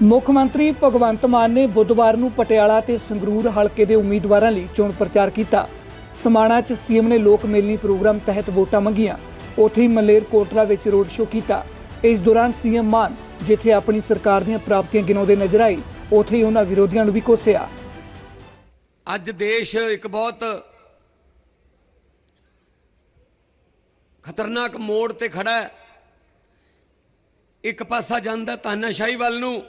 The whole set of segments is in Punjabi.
ਮੁੱਖ ਮੰਤਰੀ ਭਗਵੰਤ ਮਾਨ ਨੇ ਬੁੱਧਵਾਰ ਨੂੰ ਪਟਿਆਲਾ ਤੇ ਸੰਗਰੂਰ ਹਲਕੇ ਦੇ ਉਮੀਦਵਾਰਾਂ ਲਈ ਚੋਣ ਪ੍ਰਚਾਰ ਕੀਤਾ। ਸਮਾਣਾ 'ਚ ਸੀਐਮ ਨੇ ਲੋਕ ਮਿਲਣੀ ਪ੍ਰੋਗਰਾਮ ਤਹਿਤ ਵੋਟਾਂ ਮੰਗੀਆਂ। ਉੱਥੇ ਹੀ ਮਲੇਰ ਕੋਟਲਾ ਵਿੱਚ ਰੋਡ ਸ਼ੋਅ ਕੀਤਾ। ਇਸ ਦੌਰਾਨ ਸੀਐਮ ਮਾਨ, ਜਿੱਥੇ ਆਪਣੀ ਸਰਕਾਰ ਦੀਆਂ ਪ੍ਰਾਪਤੀਆਂ ਗਿਣਾਉਂਦੇ ਨਜ਼ਰ ਆਏ, ਉੱਥੇ ਹੀ ਉਹਨਾਂ ਵਿਰੋਧੀਆਂ ਨੂੰ ਵੀ ਕੋਸਿਆ। ਅੱਜ ਦੇਸ਼ ਇੱਕ ਬਹੁਤ ਖਤਰਨਾਕ ਮੋੜ ਤੇ ਖੜਾ ਹੈ। ਇੱਕ ਪਾਸਾ ਜਾਂਦਾ ਤਾਨਾਸ਼ਾਹੀ ਵੱਲ ਨੂੰ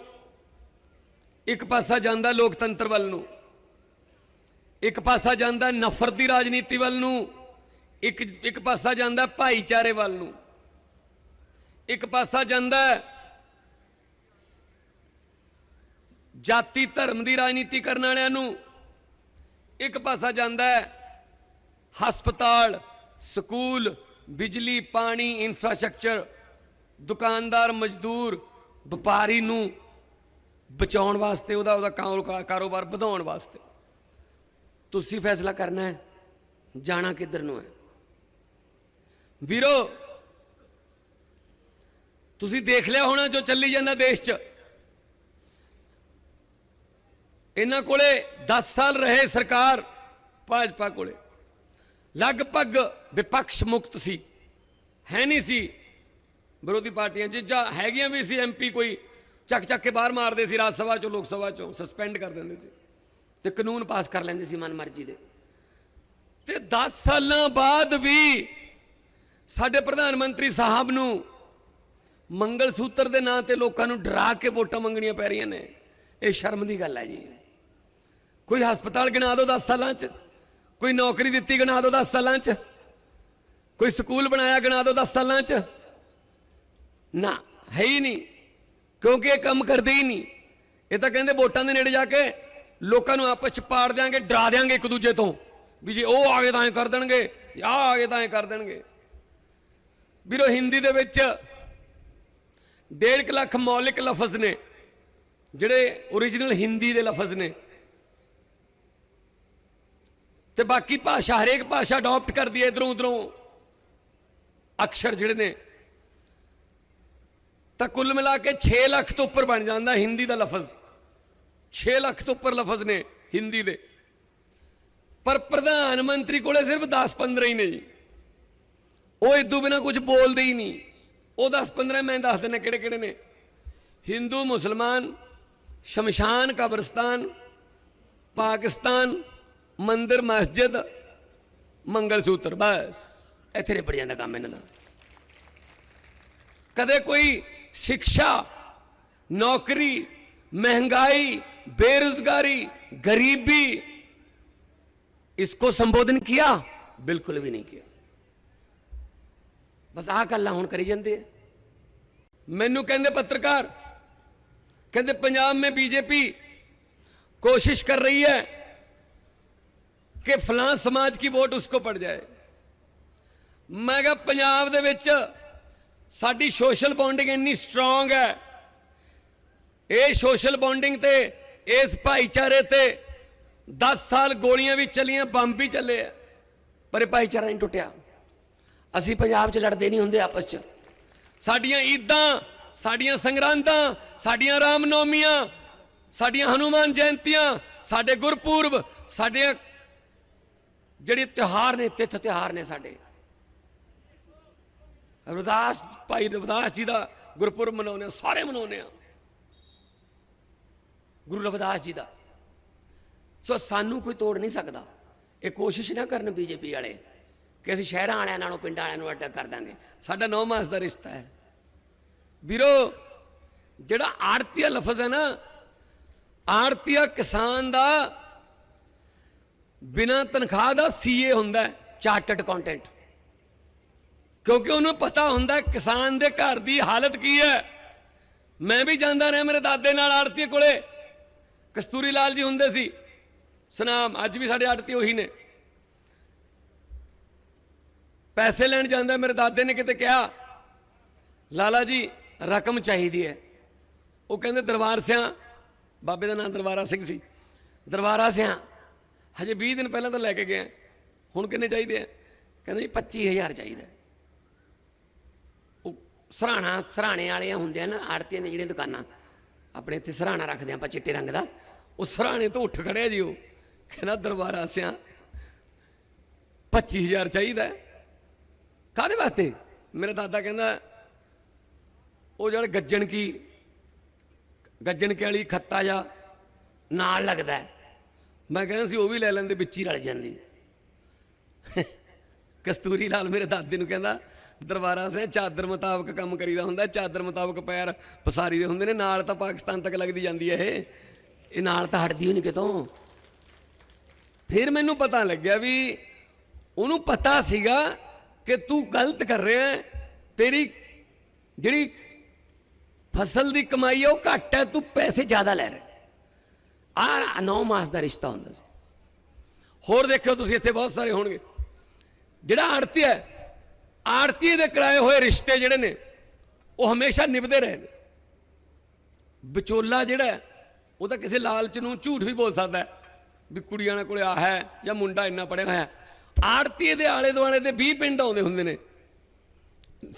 ਇੱਕ ਪਾਸਾ ਜਾਂਦਾ ਲੋਕਤੰਤਰ ਵੱਲ ਨੂੰ, ਇੱਕ ਪਾਸਾ ਜਾਂਦਾ ਨਫ਼ਰਤ ਦੀ ਰਾਜਨੀਤੀ ਵੱਲ ਨੂੰ, ਇੱਕ ਇੱਕ ਪਾਸਾ ਜਾਂਦਾ ਭਾਈਚਾਰੇ ਵੱਲ ਨੂੰ, ਇੱਕ ਪਾਸਾ ਜਾਂਦਾ ਜਾਤੀ ਧਰਮ ਦੀ ਰਾਜਨੀਤੀ ਕਰਨ ਵਾਲਿਆਂ ਨੂੰ, ਇੱਕ ਪਾਸਾ ਜਾਂਦਾ ਹਸਪਤਾਲ, ਸਕੂਲ, ਬਿਜਲੀ, ਪਾਣੀ ਇਨਫਰਾਸਟ੍ਰਕਚਰ ਦੁਕਾਨਦਾਰ, ਮਜ਼ਦੂਰ, ਵਪਾਰੀ ਨੂੰ ਬਚਾਉਣ ਵਾਸਤੇ ਉਹਦਾ ਉਹਦਾ ਕਾਰੋ- ਕਾਰੋਬਾਰ ਵਧਾਉਣ ਵਾਸਤੇ। ਤੁਸੀਂ ਫੈਸਲਾ ਕਰਨਾ ਹੈ, ਜਾਣਾ ਕਿੱਧਰ ਨੂੰ ਹੈ? ਵੀਰੋ, ਤੁਸੀਂ ਦੇਖ ਲਿਆ ਹੋਣਾ ਜੋ ਚੱਲੀ ਜਾਂਦਾ ਦੇਸ਼ 'ਚ। ਇਹਨਾਂ ਕੋਲੇ 10 ਸਾਲ ਰਹੇ ਸਰਕਾਰ ਭਾਜਪਾ ਕੋਲੇ। ਲਗਭਗ ਵਿਪਕਸ਼ ਮੁਕਤ ਸੀ। ਹੈ ਨਹੀਂ ਸੀ। ਵਿਰੋਧੀ ਪਾਰਟੀਆਂ 'ਚ ਜਾਂ ਹੈਗੀਆਂ ਵੀ ਸੀ ਐਮਪੀ ਕੋਈ। ਚੱਕ ਚੱਕ ਕੇ ਬਾਹਰ ਮਾਰਦੇ ਸੀ, ਰਾਜ ਸਭਾ ਚੋਂ, ਲੋਕ ਸਭਾ ਚੋਂ ਸਸਪੈਂਡ ਕਰ ਦਿੰਦੇ ਸੀ ਤੇ ਕਾਨੂੰਨ ਪਾਸ ਕਰ ਲੈਂਦੇ ਸੀ ਮਨਮਰਜ਼ੀ ਦੇ। ਤੇ 10 ਸਾਲਾਂ ਬਾਅਦ ਵੀ ਸਾਡੇ ਪ੍ਰਧਾਨ ਮੰਤਰੀ ਸਾਹਿਬ ਨੂੰ ਮੰਗਲ ਸੂਤਰ ਦੇ ਨਾਂ ਤੇ ਲੋਕਾਂ ਨੂੰ ਡਰਾ ਕੇ ਵੋਟਾਂ ਮੰਗਣੀਆਂ ਪੈ ਰਹੀਆਂ ਨੇ, ਇਹ ਸ਼ਰਮ ਦੀ ਗੱਲ ਹੈ ਜੀ। ਕੋਈ ਹਸਪਤਾਲ ਗਿਣਾ ਦਿਓ 10 ਸਾਲਾਂ 'ਚ, ਕੋਈ ਨੌਕਰੀ ਦਿੱਤੀ ਗਿਣਾ ਦਿਓ 10 ਸਾਲਾਂ 'ਚ, ਕੋਈ ਸਕੂਲ ਬਣਾਇਆ ਗਿਣਾ ਦਿਓ 10 ਸਾਲਾਂ 'ਚ। ਨਾ, ਹੈ ਹੀ ਨਹੀਂ। ਕਿਉਂਕਿ ਇਹ ਕੰਮ ਕਰਦੇ ਹੀ ਨਹੀਂ। ਇਹ ਤਾਂ ਕਹਿੰਦੇ ਵੋਟਾਂ ਦੇ ਨੇੜੇ ਜਾ ਕੇ ਲੋਕਾਂ ਨੂੰ ਆਪਸ 'ਚ ਪਾੜ ਦਿਆਂਗੇ, ਡਰਾ ਦਿਆਂਗੇ ਇੱਕ ਦੂਜੇ ਤੋਂ। ਵੀ ਜੇ ਉਹ ਆ ਤਾਂ ਐ ਕਰ ਦੇਣਗੇ ਆ ਆ ਗਏ ਤਾਂ ਐ ਕਰ ਦੇਣਗੇ। ਵੀਰੋ, ਹਿੰਦੀ ਦੇ ਵਿੱਚ ਡੇਢ ਕੁ ਲੱਖ ਮੌਲਿਕ ਲਫ਼ਜ਼ ਨੇ, ਜਿਹੜੇ origignal ਹਿੰਦੀ ਦੇ ਲਫ਼ਜ਼ ਨੇ। ਤੇ ਬਾਕੀ ਭਾਸ਼ਾ, ਹਰੇਕ ਭਾਸ਼ਾ ਅਡਾਪਟ ਕਰਦੀ ਹੈ ਇਧਰੋਂ ਉਧਰੋਂ ਅਕਸ਼ਰ ਜਿਹੜੇ ਨੇ। ਤਾਂ ਕੁੱਲ ਮਿਲਾ ਕੇ 6 ਲੱਖ ਤੋਂ ਉੱਪਰ ਬਣ ਜਾਂਦਾ ਹਿੰਦੀ ਦਾ ਲਫ਼ਜ਼। 6 ਲੱਖ ਤੋਂ ਉੱਪਰ ਲਫ਼ਜ਼ ਨੇ ਹਿੰਦੀ ਦੇ। ਪਰ ਪ੍ਰਧਾਨ ਮੰਤਰੀ ਕੋਲੇ ਸਿਰਫ 10-15 ਹੀ ਨੇ ਜੀ। ਉਹ ਇਦੋਂ ਬਿਨਾ ਕੁਝ ਬੋਲਦੇ ਹੀ ਨਹੀਂ। ਉਹ 10-15 ਮੈਂ ਦੱਸ ਦਿੰਦਾ ਕਿਹੜੇ ਕਿਹੜੇ ਨੇ। ਹਿੰਦੂ, ਮੁਸਲਮਾਨ, ਸ਼ਮਸ਼ਾਨ, ਕਬਰਸਤਾਨ, ਪਾਕਿਸਤਾਨ, ਮੰਦਿਰ, ਮਸਜਿਦ ਮੰਗਲ ਸੂਤਰ ਬਸ। ਇੱਥੇ ਰਿਪੜ ਜਾਂਦਾ ਕੰਮ ਇਹਨਾਂ ਦਾ। ਕਦੇ ਕੋਈ ਸਿੱਖਿਆ ਨੌਕਰੀ महंगाई बेरोजगारी गरीबी इसको संबोधन किया बिल्कुल भी नहीं किया ਬਸ ਆਹ ਗੱਲਾਂ ਹੁਣ ਕਰੀ ਜਾਂਦੇ ਆ ਮੈਨੂੰ ਕਹਿੰਦੇ ਪੱਤਰਕਾਰ ਕਹਿੰਦੇ ਪੰਜਾਬ में बीजेपी कोशिश कर रही है ਕਿ ਫਲਾਂ ਸਮਾਜ ਕੀ ਵੋਟ ਉਸਕੋ ਪੜ ਜਾਏ ਮੈਂ ਕਿਹਾ ਪੰਜਾਬ ਦੇ ਵਿੱਚ ਸਾਡੀ ਸੋਸ਼ਲ ਬੌਂਡਿੰਗ ਇੰਨੀ ਸਟਰੋਂਗ ਹੈ। ਇਹ ਸੋਸ਼ਲ ਬੌਂਡਿੰਗ ਤੇ, ਇਸ ਭਾਈਚਾਰੇ ਤੇ 10 ਸਾਲ ਗੋਲੀਆਂ ਵੀ ਚੱਲੀਆਂ, ਬੰਬ ਵੀ ਚੱਲੇ ਆ, ਪਰ ਇਹ ਭਾਈਚਾਰਾ ਨਹੀਂ ਟੁੱਟਿਆ। ਅਸੀਂ ਪੰਜਾਬ 'ਚ ਲੜਦੇ ਨਹੀਂ ਹੁੰਦੇ ਆਪਸ 'ਚ। ਸਾਡੀਆਂ ਈਦਾਂ, ਸਾਡੀਆਂ ਸੰਗਰਾਂਦਾਂ, ਸਾਡੀਆਂ ਰਾਮਨੌਮੀਆਂ, ਸਾਡੀਆਂ ਹਨੂਮਾਨ ਜਯੰਤੀਆਂ ਸਾਡੇ ਗੁਰਪੁਰਬ ਸਾਡੇ ਜਿਹੜੇ ਤਿਉਹਾਰ ਨੇ, ਤਿੱਥ ਤਿਉਹਾਰ ਨੇ ਸਾਡੇ। ਰਵਿਦਾਸ ਭਾਈ ਰਵਿਦਾਸ ਜੀ ਦਾ ਗੁਰਪੁਰਬ ਮਨਾਉਂਦੇ ਆ ਸਾਰੇ ਮਨਾਉਂਦੇ ਆ ਗੁਰੂ ਰਵਿਦਾਸ ਜੀ ਦਾ। ਸੋ ਸਾਨੂੰ ਕੋਈ ਤੋੜ ਨਹੀਂ ਸਕਦਾ। ਇਹ ਕੋਸ਼ਿਸ਼ ਨਾ ਕਰਨ ਬੀਜੇਪੀ ਵਾਲੇ ਕਿ ਅਸੀਂ ਸ਼ਹਿਰਾਂ ਵਾਲਿਆਂ ਨਾਲੋਂ, ਪਿੰਡਾਂ ਵਾਲਿਆਂ ਨੂੰ ਅੱਡ ਕਰ ਦਾਂਗੇ। ਸਾਡਾ 9 ਮਾਸ ਦਾ ਰਿਸ਼ਤਾ ਹੈ। ਵੀਰੋ, ਜਿਹੜਾ ਆੜਤੀਆ ਲਫ਼ਜ਼ ਹੈ ਨਾ, ਆੜਤੀਆ ਕਿਸਾਨ ਦਾ ਬਿਨਾਂ ਤਨਖਾਹ ਦਾ ਸੀਏ ਹੁੰਦਾ ਚਾਰਟਰਡ ਅਕਾਊਂਟੈਂਟ ਕਿਉਂਕਿ ਉਹਨੂੰ ਪਤਾ ਹੁੰਦਾ ਕਿਸਾਨ ਦੇ ਘਰ ਦੀ ਹਾਲਤ ਕੀ ਹੈ। ਮੈਂ ਵੀ ਜਾਂਦਾ ਰਿਹਾ ਮੇਰੇ ਦਾਦੇ ਨਾਲ ਆੜਤੀ ਕੋਲੇ। ਕਸਤੂਰੀ ਲਾਲ ਜੀ ਹੁੰਦੇ ਸੀ। ਸੁਨਾਮ, ਅੱਜ ਵੀ ਸਾਡੇ ਆੜਤੀ ਉਹੀ ਨੇ। ਪੈਸੇ ਲੈਣ ਜਾਂਦਾ ਮੇਰੇ ਦਾਦੇ ਨੇ ਕਿਤੇ ਕਿਹਾ, ਲਾਲਾ ਜੀ, ਰਕਮ ਚਾਹੀਦੀ ਹੈ। ਉਹ ਕਹਿੰਦੇ, ਦਰਬਾਰ ਸਿਆਂ। ਬਾਬੇ ਦਾ ਨਾਮ ਦਰਬਾਰਾ ਸਿੰਘ ਸੀ। ਦਰਬਾਰਾ ਸਿਆਂ। ਹਜੇ 20 ਦਿਨ ਪਹਿਲਾਂ ਤਾਂ ਲੈ ਕੇ ਗਏ ਹੁਣ ਕਿੰਨੇ ਚਾਹੀਦੇ ਆ? ਕਹਿੰਦੇ ਜੀ 25000 ਚਾਹੀਦਾ। ਸਰਾਣਾ, ਸਰਾਣੇ ਵਾਲੀਆਂ ਹੁੰਦੀਆਂ ਨਾ, ਆੜਤੀਆਂ ਦੀਆਂ ਜਿਹੜੀਆਂ ਦੁਕਾਨਾਂ। ਆਪਣੇ ਇੱਥੇ ਸਰਾਣਾ ਰੱਖਦੇ ਹਾਂ ਆਪਾਂ ਚਿੱਟੇ ਰੰਗ ਦਾ। ਉਹ ਸਰਾਣੇ ਤੋਂ ਉੱਠ ਖੜਿਆ ਜੀ ਉਹ। ਕਹਿੰਦਾ, ਦਰਬਾਰਾ ਸਿਆਂ 25000 ਚਾਹੀਦਾ ਹੈ। ਕਾਹਦੇ ਵਾਸਤੇ? ਮੇਰਾ ਦਾਦਾ ਕਹਿੰਦਾ, ਉਹ ਜਿਹੜਾ ਗੱਜਣ ਕੀ, ਗੱਜਣ ਕੇ ਵਾਲੀ ਖੱਤਾ ਜਾ ਨਾਲ ਲੱਗਦਾ ਮੈਂ ਕਹਿੰਦਾ ਸੀ, ਉਹ ਵੀ ਲੈ ਲੈਂਦੇ, ਵਿੱਚ ਹੀ ਰਲ ਜਾਂਦੀ ਕਸਤੂਰੀ ਲਾਲ ਮੇਰੇ ਦਾਦੇ ਨੂੰ ਕਹਿੰਦਾ ਦਰਬਾਰਾ ਸਿੰਘ ਚਾਦਰ ਮੁਤਾਬਕ ਕੰਮ ਕਰੀਦਾ ਹੁੰਦਾ, ਚਾਦਰ ਮੁਤਾਬਕ ਪੈਰ ਪਸਾਰੀ ਦੇ ਹੁੰਦੇ ਨੇ, ਨਾਲ ਤਾਂ ਪਾਕਿਸਤਾਨ ਤੱਕ ਲੱਗਦੀ ਜਾਂਦੀ ਹੈ ਇਹ। ਇਹ ਨਾਲ ਤਾਂ ਹਟਦੀ ਹੀ ਨਹੀਂ ਕਿਤੋਂ। ਫਿਰ ਮੈਨੂੰ ਪਤਾ ਲੱਗਿਆ ਵੀ ਉਹਨੂੰ ਪਤਾ ਸੀਗਾ ਕਿ ਤੂੰ ਗਲਤ ਕਰ ਰਿਹਾ ਤੇਰੀ ਜਿਹੜੀ ਫਸਲ ਦੀ ਕਮਾਈ ਹੈ, ਉਹ ਘੱਟ ਹੈ, ਤੂੰ ਪੈਸੇ ਜ਼ਿਆਦਾ ਲੈ ਰਿਹਾ ਆ 9 ਮਾਸ ਦਾ ਰਿਸ਼ਤਾ ਹੁੰਦਾ ਸੀ। ਹੋਰ ਦੇਖਿਓ ਤੁਸੀਂ, ਇੱਥੇ ਬਹੁਤ ਸਾਰੇ ਹੋਣਗੇ। ਜਿਹੜਾ ਆੜਤੀ ਹੈ ਆੜਤੀ ਦੇ ਕਰਾਏ ਹੋਏ ਰਿਸ਼ਤੇ ਜਿਹੜੇ ਨੇ, ਉਹ ਹਮੇਸ਼ਾ ਨਿਭਦੇ ਰਹੇ ਨੇ। ਵਿਚੋਲਾ ਜਿਹੜਾ ਉਹ ਤਾਂ ਕਿਸੇ ਲਾਲਚ ਨੂੰ ਝੂਠ ਵੀ ਬੋਲ ਸਕਦਾ ਵੀ ਕੁੜੀਆਂ ਦੇ ਕੋਲੇ ਆ ਹੈ ਜਾਂ ਮੁੰਡਾ ਇੰਨਾ ਪੜਿਆ ਹੋਇਆ ਹੈ। ਆੜਤੀ ਦੇ ਆਲੇ ਦੁਆਲੇ ਦੇ 20 ਪਿੰਡ ਆਉਂਦੇ ਹੁੰਦੇ ਨੇ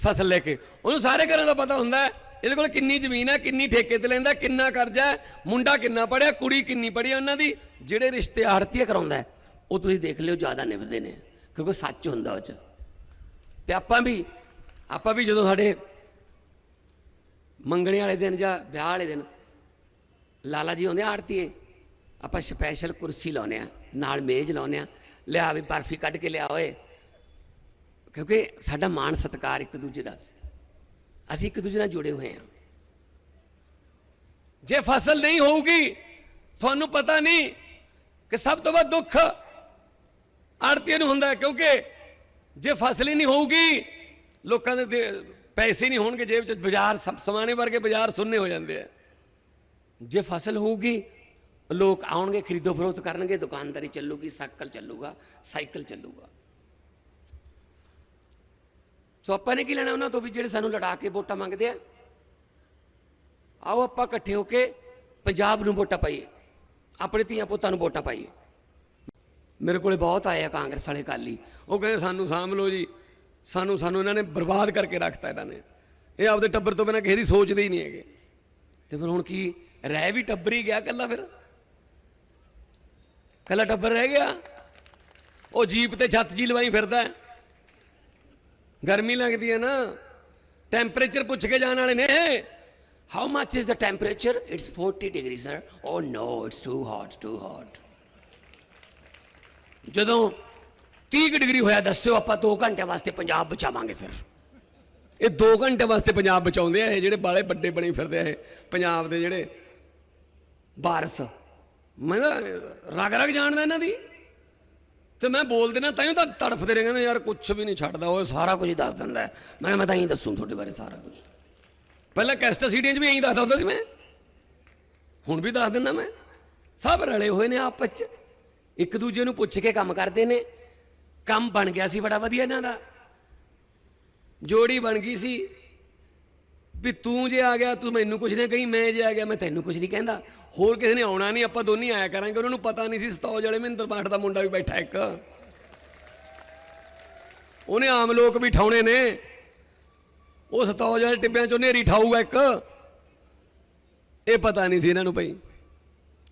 ਫਸਲ ਲੈ ਕੇ। ਉਹਨੂੰ ਸਾਰੇ ਘਰਾਂ ਦਾ ਪਤਾ ਹੁੰਦਾ ਇਹਦੇ ਕੋਲ ਕਿੰਨੀ ਜ਼ਮੀਨ ਹੈ, ਕਿੰਨੀ ਠੇਕੇ ਤੇ ਲੈਂਦਾ ਕਿੰਨਾ ਕਰਜ਼ਾ ਹੈ, ਮੁੰਡਾ ਕਿੰਨਾ ਪੜਿਆ, ਕੁੜੀ ਕਿੰਨੀ ਪੜ੍ਹੀ ਹੈ, ਉਹਨਾਂ ਦੀ ਜਿਹੜੇ ਰਿਸ਼ਤੇ ਆੜਤੀਆ ਕਰਾਉਂਦਾ ਉਹ ਤੁਸੀਂ ਦੇਖ ਲਿਓ, ਜ਼ਿਆਦਾ ਨਿਭਦੇ ਨੇ, ਕਿਉਂਕਿ ਸੱਚ ਹੁੰਦਾ ਉਹ ਚ। ਤੇ ਆਪਾਂ ਵੀ ਆਪਾਂ ਵੀ ਜਦੋਂ ਸਾਡੇ ਮੰਗਣੇ ਵਾਲੇ ਦਿਨ ਜਾਂ ਵਿਆਹ ਵਾਲੇ ਦਿਨ ਲਾਲਾ ਜੀ ਆਉਂਦੇ ਆੜਤੀਏ, ਆਪਾਂ ਸਪੈਸ਼ਲ ਕੁਰਸੀ ਲਾਉਨੇ ਆ, ਨਾਲ ਮੇਜ਼ ਲਾਉਨੇ ਆ, ਲਿਆ ਵੀ ਬਰਫੀ ਕੱਢ ਕੇ ਲਿਆ ਓਏ। ਕਿਉਂਕਿ ਸਾਡਾ ਮਾਣ ਸਤਿਕਾਰ ਇੱਕ ਦੂਜੇ ਦਾ ਅਸੀਂ ਇੱਕ ਦੂਜੇ ਨਾਲ ਜੁੜੇ ਹੋਏ ਹਾਂ ਜੇ ਫਸਲ ਨਹੀਂ ਹੋਊਗੀ, ਤੁਹਾਨੂੰ ਪਤਾ ਨਹੀਂ ਕਿ ਸਭ ਤੋਂ ਵੱਧ ਦੁੱਖ ਆੜਤੀਏ ਨੂੰ ਹੁੰਦਾ ਕਿਉਂਕਿ ਜੇ ਫਸਲ ਹੀ ਨਹੀਂ ਹੋਊਗੀ, ਲੋਕਾਂ ਦੇ ਪੈਸੇ ਨਹੀਂ ਹੋਣਗੇ ਜੇਬ 'ਚ, ਬਾਜ਼ਾਰ ਸਭ ਸਮਾਨੇ ਵਰਗੇ ਬਾਜ਼ਾਰ ਸੁੰਨੇ ਹੋ ਜਾਂਦੇ ਆ। ਜੇ ਫਸਲ ਹੋਊਗੀ, ਲੋਕ ਆਉਣਗੇ, ਖਰੀਦੋ ਫਰੋਖਤ ਕਰਨਗੇ, ਦੁਕਾਨਦਾਰੀ ਚੱਲੂਗੀ, ਸਾਈਕਲ ਚੱਲੂਗਾ ਸਾਈਕਲ ਚੱਲੂਗਾ। ਸੋ ਆਪਾਂ ਨੇ ਕੀ ਲੈਣਾ ਉਹਨਾਂ ਤੋਂ ਵੀ ਜਿਹੜੇ ਸਾਨੂੰ ਲੜਾ ਕੇ ਵੋਟਾਂ ਮੰਗਦੇ ਆ? ਆਓ ਆਪਾਂ ਇਕੱਠੇ ਹੋ ਕੇ ਪੰਜਾਬ ਨੂੰ ਵੋਟਾਂ ਪਾਈਏ, ਆਪਣੇ ਧੀਆਂ ਪੁੱਤਾਂ ਨੂੰ ਵੋਟਾਂ ਪਾਈਏ। ਮੇਰੇ ਕੋਲੇ ਬਹੁਤ ਆਏ ਆ ਕਾਂਗਰਸ ਵਾਲੇ ਕਾਲੀ ਉਹ ਕਹਿੰਦੇ, ਸਾਨੂੰ ਸਾਂਭ ਲਓ ਜੀ। ਸਾਨੂੰ ਸਾਨੂੰ ਇਹਨਾਂ ਨੇ ਬਰਬਾਦ ਕਰਕੇ ਰੱਖਤਾ ਇਹਨਾਂ ਨੇ। ਇਹ ਆਪਦੇ ਟੱਬਰ ਤੋਂ ਬਿਨਾਂ ਕਿਸੇ ਦੀ ਸੋਚਦੇ ਹੀ ਨਹੀਂ ਹੈਗੇ। ਤੇ ਫਿਰ ਹੁਣ ਕੀ? ਰਹਿ ਵੀ ਟੱਬਰ ਹੀ ਗਿਆ ਕੱਲਾ ਫਿਰ। ਕੱਲਾ ਟੱਬਰ ਰਹਿ ਗਿਆ। ਉਹ ਜੀਪ ਤੇ ਛੱਤ ਜੀ ਲਵਾਈ ਫਿਰਦਾ ਗਰਮੀ ਲੱਗਦੀ ਹੈ ਨਾ। ਟੈਂਪਰੇਚਰ ਪੁੱਛ ਕੇ ਜਾਣ ਵਾਲੇ ਨੇ how much is the temperature it's 40 degree sir oh no it's too hot too hot ਜਦੋਂ 30 ਕੁ ਡਿਗਰੀ ਹੋਇਆ, ਦੱਸਿਓ ਆਪਾਂ 2 ਘੰਟੇ ਵਾਸਤੇ ਪੰਜਾਬ ਬਚਾਵਾਂਗੇ ਫਿਰ। ਇਹ 2 ਘੰਟੇ ਵਾਸਤੇ ਪੰਜਾਬ ਬਚਾਉਂਦੇ ਆ ਇਹ ਜਿਹੜੇ ਬਾਲੇ ਵੱਡੇ ਬਣੇ ਫਿਰਦੇ ਆ ਇਹ, ਪੰਜਾਬ ਦੇ ਜਿਹੜੇ ਵਾਰਸ। ਮੈਂ ਤਾਂ ਰਗ ਰਗ ਜਾਣਦਾ ਇਹਨਾਂ ਦੀ। ਤੇ ਮੈਂ ਬੋਲ ਦੇਣਾ ਤਾਂ ਤਾਂ ਤੜਫਦੇ ਰਹੇ ਕਹਿੰਦੇ ਯਾਰ ਕੁਝ ਵੀ ਨਹੀਂ ਛੱਡਦਾ, ਉਹ ਸਾਰਾ ਕੁਝ ਦੱਸ ਦਿੰਦਾ। ਮੈਂ ਮੈਂ ਤਾਂ ਹੀ ਦੱਸੂ ਤੁਹਾਡੇ ਬਾਰੇ ਸਾਰਾ ਕੁਝ ਪਹਿਲਾਂ ਕੈਸਟ ਸੀਡੀਆਂ 'ਚ ਵੀ ਇਹੀ ਦੱਸਦਾ ਹੁੰਦਾ ਸੀ ਮੈਂ। ਹੁਣ ਵੀ ਦੱਸ ਦਿੰਦਾ ਮੈਂ। ਸਭ ਰਲੇ ਹੋਏ ਨੇ ਆਪਸ 'ਚ। ਇੱਕ ਦੂਜੇ ਨੂੰ ਪੁੱਛ ਕੇ ਕੰਮ ਕਰਦੇ ਨੇ। ਕੰਮ ਬਣ ਗਿਆ ਸੀ ਬੜਾ ਵਧੀਆ ਇਹਨਾਂ ਦਾ। ਜੋੜੀ ਬਣ ਗਈ ਸੀ ਵੀ ਤੂੰ ਜੇ ਆ ਗਿਆ, ਤੂੰ ਮੈਨੂੰ ਕੁਝ ਨਹੀਂ ਕਹੀ, ਮੈਂ ਜੇ ਆ ਗਿਆ, ਮੈਂ ਤੈਨੂੰ ਕੁਝ ਨਹੀਂ ਕਹਿੰਦਾ। ਹੋਰ ਕਿਸੇ ਨੇ ਆਉਣਾ ਨਹੀਂ, ਆਪਾਂ ਦੋਨੇ ਆਇਆ ਕਰਾਂਗੇ। ਉਹਨਾਂ ਨੂੰ ਪਤਾ ਨਹੀਂ ਸੀ ਸਤੌਜ ਵਾਲੇ ਮਹਿੰਦਰ ਪਾਠ ਦਾ ਮੁੰਡਾ ਵੀ ਬੈਠਾ ਇੱਕ। ਉਹਨੇ ਆਮ ਲੋਕ ਵੀ ਠਾਉਣੇ ਨੇ। ਉਹ ਸਤੌਜ ਵਾਲੇ ਟਿੱਬਿਆਂ ਚੋਂ ਨੇਰੀ ਠਾਊਗਾ ਇੱਕ। ਇਹ ਪਤਾ ਨਹੀਂ ਸੀ ਇਹਨਾਂ ਨੂੰ ਭਈ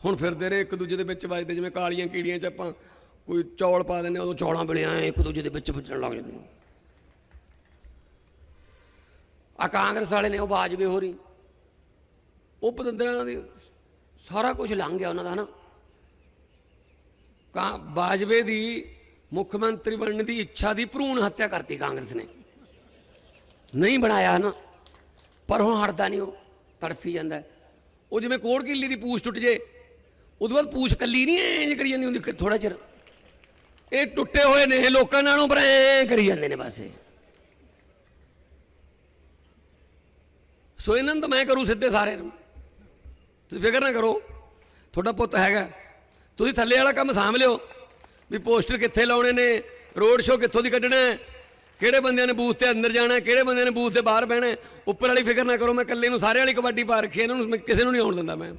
ਹੁਣ ਫਿਰਦੇ ਰਹੇ ਇੱਕ ਦੂਜੇ ਦੇ ਵਿੱਚ ਵੱਜਦੇ ਜਿਵੇਂ ਕਾਲੀਆਂ ਕੀੜੀਆਂ ਚ ਆਪਾਂ ਕੋਈ ਚੌਲ ਪਾ ਦਿੰਦੇ ਹਾਂ, ਉਦੋਂ ਚੌਲਾਂ ਵੇਲੇ ਇੱਕ ਦੂਜੇ ਦੇ ਵਿੱਚ ਵੱਜਣ ਲੱਗ ਜਾਂਦੇ ਆ ਕਾਂਗਰਸ ਵਾਲੇ ਨੇ ਉਹ ਬਾਜਵੇ ਹੋ ਰਹੀ ਉਹ ਪਤੰਦਰਾਂ ਦੀ ਸਾਰਾ ਕੁਝ ਲੰਘ ਗਿਆ ਉਹਨਾਂ ਦਾ ਨਾ ਕਾ ਬਾਜਵੇ ਦੀ ਮੁੱਖ ਮੰਤਰੀ ਬਣਨ ਦੀ ਇੱਛਾ ਦੀ ਭਰੂਣ ਹੱਤਿਆ ਕਰਤੀ ਕਾਂਗਰਸ ਨੇ। ਨਹੀਂ ਬਣਾਇਆ ਨਾ ਪਰ ਹੁਣ ਹਟਦਾ ਨਹੀਂ ਉਹ ਤੜਫੀ ਜਾਂਦਾ। ਉਹ ਜਿਵੇਂ ਕੋੜ ਕਿੱਲੀ ਦੀ ਪੂਛ ਟੁੱਟ ਜੇ ਉਦੋਂ ਬਾਅਦ ਪੂਛ ਕੱਲੀ ਨਹੀਂ ਐਂ ਕਰੀ ਜਾਂਦੀ ਹੁੰਦੀ ਥੋੜਾ ਚਿਰ। ਇਹ ਟੁੱਟੇ ਹੋਏ ਨੇ, ਇਹ ਲੋਕਾਂ ਨਾਲੋਂ, ਪਰ ਐਂ ਕਰੀ ਜਾਂਦੇ ਨੇ ਬਸ ਸੋ ਇਹਨਾਂ ਨੂੰ ਤਾਂ ਮੈਂ ਕਰੂ ਸਿੱਧੇ ਸਾਰੇ ਨੂੰ। ਤੁਸੀਂ ਫਿਕਰ ਨਾ ਕਰੋ, ਤੁਹਾਡਾ ਪੁੱਤ ਹੈਗਾ। ਤੁਸੀਂ ਥੱਲੇ ਵਾਲਾ ਕੰਮ ਸਾਂਭ ਲਿਓ, ਵੀ ਪੋਸਟਰ ਕਿੱਥੇ ਲਾਉਣੇ ਨੇ, ਰੋਡ ਸ਼ੋਅ ਕਿੱਥੋਂ ਦੀ ਕੱਢਣਾ ਕਿਹੜੇ ਬੰਦਿਆਂ ਨੇ ਬੂਥ ਤੇ ਅੰਦਰ ਜਾਣਾ ਕਿਹੜੇ ਬੰਦਿਆਂ ਨੇ ਬੂਥ ਦੇ ਬਾਹਰ ਬਹਿਣਾ ਉੱਪਰ ਵਾਲੀ ਫਿਕਰ ਨਾ ਕਰੋ, ਮੈਂ ਇਕੱਲੇ ਨੂੰ ਸਾਰੇ ਵਾਲੀ ਕਬੱਡੀ ਪਾ ਰੱਖੀ ਇਹਨਾਂ ਨੂੰ ਕਿਸੇ ਨੂੰ ਨਹੀਂ ਆਉਣ ਦਿੰਦਾ ਮੈਂ।